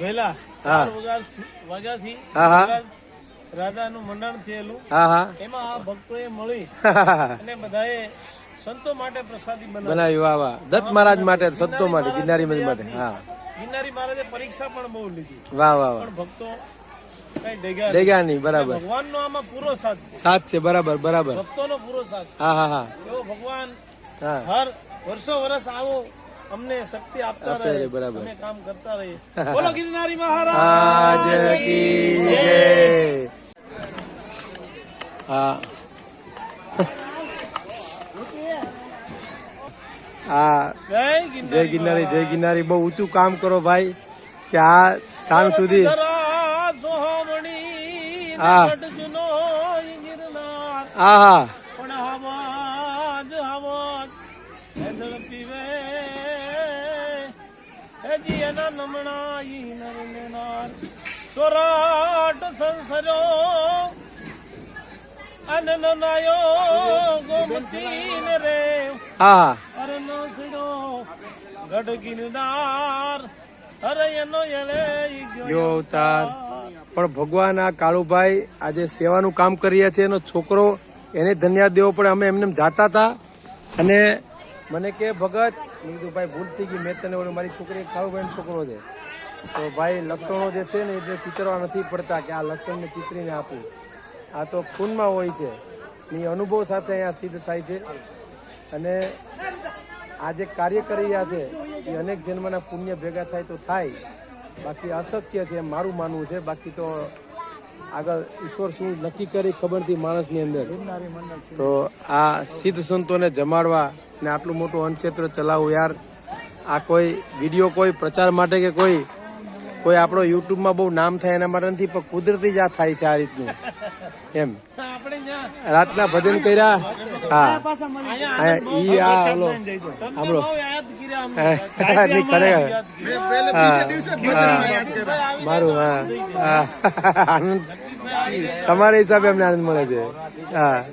વહેલા હા. વાગ્યાથી હા, હા. રાજાનું મંડાણ થયેલું. હા હા. એમાં આ ભક્તોએ મળી અને બધાએ સંતો માટે પ્રસાદી બનાવી. વાહ વાહ. દત્ત મહારાજ માટે સંતો માટે ગિરનારી મંદિર માટે હા. ગિરનારી મહારાજે પરીક્ષા પણ બહુ લીધી. વાહ વાહ વાહ. ભક્તો. ડેગા નહીં. બરાબર. ભગવાનનો આમાં પૂરો સાથ છે. સાત છે બરાબર બરાબર. ભક્તોનો પૂરો સાથ હા હા હા. એવો ભગવાન હા. હર વર્ષો વર્ષ આવો. અમને શક્તિ આપતા રહે. બરાબર. અમે કામ કરતા રહીએ. બોલો ગિરનારી મહારાજ. કી જય. હા. હા. જય ગિરનારી જય ગિરનારી બહુ ઊંચું કામ કરો ભાઈ કે આ સ્થાન સુધી હા. હા. સોરાટ સંસરો અનન નાયો ગોમતીન રે. હા અરે નો સિડો ગઢ ગિરનાર અરે એનો એલે ગયો અવતાર. પણ ભગવાન આ કાળુભાઈ આજે સેવાનું કામ કરી રહ્યા છે. એનો છોકરો એને ધન્યવાદ દેવો પડે. અમે એમને એમ જાતા હતા. અને મને કે ભગત મેં કીધું ભાઈ ભૂલ થઈ ગઈ. મેં તને મારી છોકરી કાળુભાઈ છોકરો છે. તો ભાઈ લક્ષણો જે છે ને એ ચિતરવા નથી પડતા કે આ લક્ષણને ચિતરીને આપું. આ તો ખૂનમાં હોય છે. એ અનુભવ સાથે અહીંયા સિદ્ધ થાય છે. અને આ જે કાર્ય કરી રહ્યા છે, એ અનેક જન્મના પુણ્ય ભેગા થાય તો થાય. બાકી અશક્ય છે મારું માનવું છે. બાકી તો આગળ ઈશ્વર શું નક્કી કરી ખબર નથી માણસની અંદર. તો આ સિદ્ધ સંતોને જમાડવા ને આટલું મોટું અનક્ષેત્ર ચલાવવું યાર. આ કોઈ વીડિયો કોઈ પ્રચાર માટે કે કોઈ કોઈ આપણો યુટ્યુબમાં બહુ નામ થાય એના માટે નથી પણ કુદરતી જ આ થાય છે આ રીતનું. એમ. રાતના ભજન કર્યા. હા. ઈ આ તમને આપણો ખરેખર. હા, મારું હા. હા. આનંદ. તમારા હિસાબે અમને આનંદ મળે છે. હા.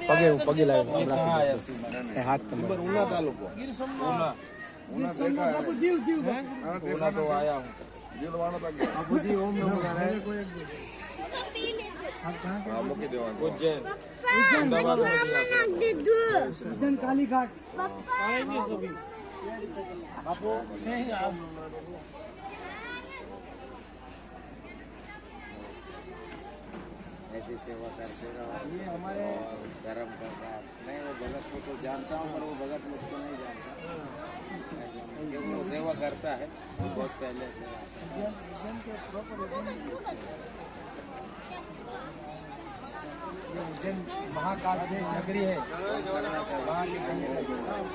પગે પગે લાવ્યો હાથ ઉના તાલુકો આયા હું દિલવાનો કાલીઘાટ बापू। नहीं आप ऐसी सेवा करते रहो। ये हमारे धर्म का काम नहीं वो भगत को तो जानता हूँ पर वो भगत मुझको नहीं जानता। क्योंकि वो सेवा करता है बहुत पहले से। महाकाल देश नगरी है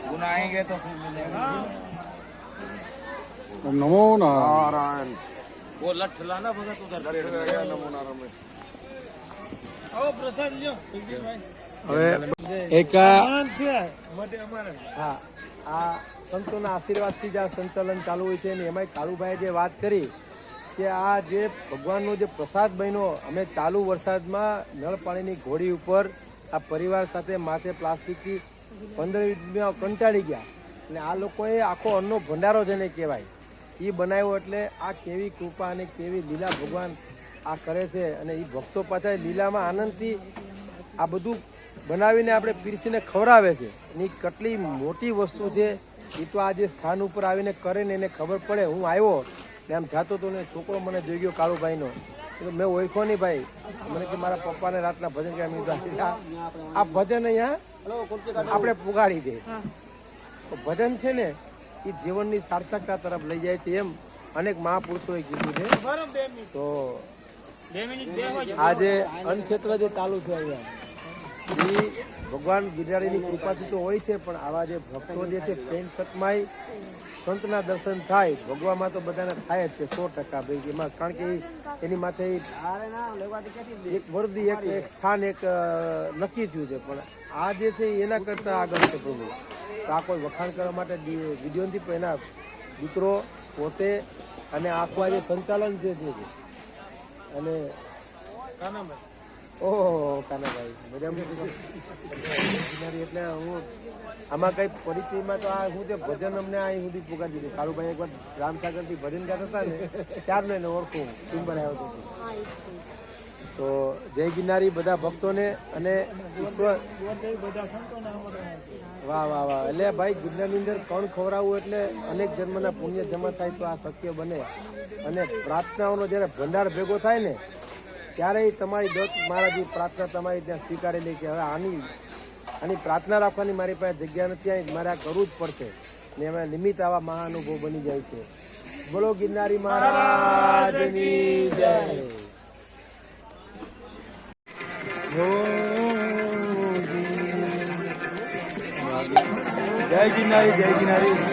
बुनाएंगे तो फिर मिलेगा नमो नारायण वो लठ लाना भगत उधर आओ प्रसाद લ્યો જગજીવનભાઈ. હવે એક આ મહાન છે માટે અમારે હા આ સંતોના આશીર્વાદથી જ આ સંચાલન ચાલુ હોય છે અને એમાંય કાળુભાઈએ જે વાત કરી કે આ જે ભગવાનનો જે પ્રસાદ બન્યો, અમે ચાલુ વરસાદમાં નળ પાણીની ઘોડી ઉપર આ પરિવાર સાથે માથે પ્લાસ્ટિકથી પંદર વીસ કંટાળી ગયા. અને આ લોકોએ આખો અન્નનો ભંડારો જેને કહેવાય એ બનાવ્યો એટલે આ કેવી કૃપા અને કેવી લીલા ભગવાન આ કરે છે અને એ ભક્તો પાછા લીલામાં આનંદથી આ બધું બનાવીને આપણે પીરસીને ખવડાવે છે. એની કેટલી મોટી વસ્તુ છે. એ તો આ જે સ્થાન ઉપર આવીને કરે ને એને ખબર પડે. હું આવ્યો ને આમ જાતો તો ને છોકરો મને જોઈ ગયો કાળુભાઈનો. તો મેં ઓળખો નહીં ભાઈ. મને કે મારા પપ્પાને રાતના ભજન કીધું, આ ભજન અહીંયા આપણે પુગાડી દે. તો ભજન છે ને એ જીવનની સાર્થકતા તરફ લઈ જાય છે એમ અનેક મહાપુરુષોએ કીધું છે. તો આજે અન્નક્ષેત્ર જે ચાલુ છે અહીંયા એ ભગવાન બિરાડીની કૃપાથી તો હોય છે પણ આવા જે ભક્તો જે છે પેન્ટ શર્ટમાંય સંતના દર્શન થાય ભગવામાં તો બધાને થાય જ છે, સો ટકા ભાઈ, એમાં કારણ કે એની માથે એક વર્દી, એક એક સ્થાન, એક નક્કી થયું છે. પણ આ જે છે એના કરતાં આગળ છે પ્રભુ. આ કોઈ વખાણ કરવા માટે દી- વીડિયો નથી, પણ એના દીકરો પોતે અને આખું આ જે સંચાલન છે. અને કાનાભાઈ. ઓહો કાનાભાઈ મજામાં એટલે હું આમાં કઈ પરિચયમાં તો આ હું તે ભજન અમને અહીં સુધી પુગાડી દીધું કાળુભાઈ એકવાર રામસાગરથી ભજન ગાતા હતા ને ત્યારનો એને ઓળખું ટિમ્બર આવ્યો હતો તે. જય ગિરનારી બધા ભક્તોને અને ઈશ્વર વાહ વાહ વાહ એટલે ભાઈ ગિરનારની અંદર કણ ખવડાવવું એટલે અનેક જન્મના પુણ્ય જમા થાય તો આ શક્ય બને અને પ્રાર્થનાઓનો જ્યારે ભંડાર ભેગો થાય ને ત્યારે ઈ તમારી દત્ત મહારાજની પ્રાર્થના તમારી ત્યાં સ્વીકારેલી કે હવે આની આની પ્રાર્થના રાખવાની મારી પાસે જગ્યા નથી આવી મારે આ કરવું જ પડશે. ને એમાં નિમિત્ત આવા મહાનુભવ બની જાય છે. બોલો ગિરનારી મહારાજની જય ગિરનારી જય ગિરનારી.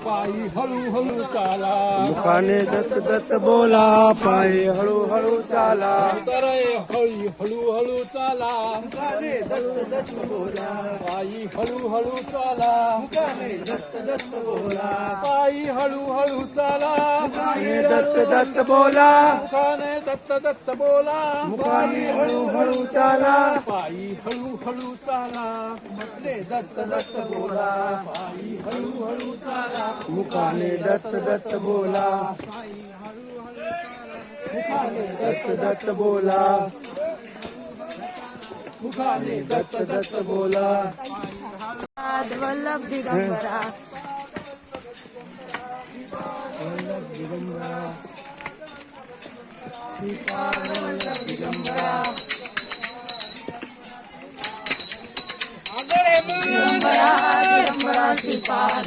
पायी हळूहळू चाला. मुखाने दत्त दत्त बोला पायी हळूहळू चाला. हळी हळूहळू चाला. मुखाने दत्त दत्त बोला. पायी हळूहळू चाला. मुखाने दत्त दत्त बोला. पायी हळूहळू चाला. मुखाने दत्त दत्त बोला. मुखाने दत्त दत्त बोला. मुखाने हळूहळू चाला. पायी हळूहळू चाला. मुखाने दत्त दत्त बोला. पायी हळूहळू चाला. હળુ ચાલા પાઈ હળુ હળુ ચાલા મુખાને દત્ત દત્ત બોલા દત્ત દત્ત બોલા મુખાને દત્ત દત્ત બોલા વલ્લભ દિગંબરા દિગંબરા દિગંબરા શ્રીપાદ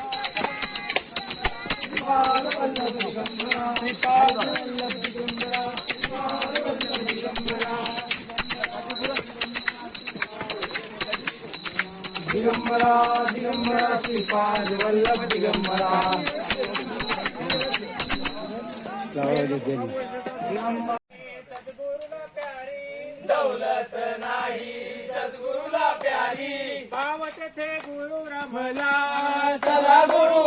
दिगंबरा दिगंबरा श्रीपाद वल्लभ दिगंबरा. प्यारी दौलत नाही प्यारी. गुरु रमला. चला गुरु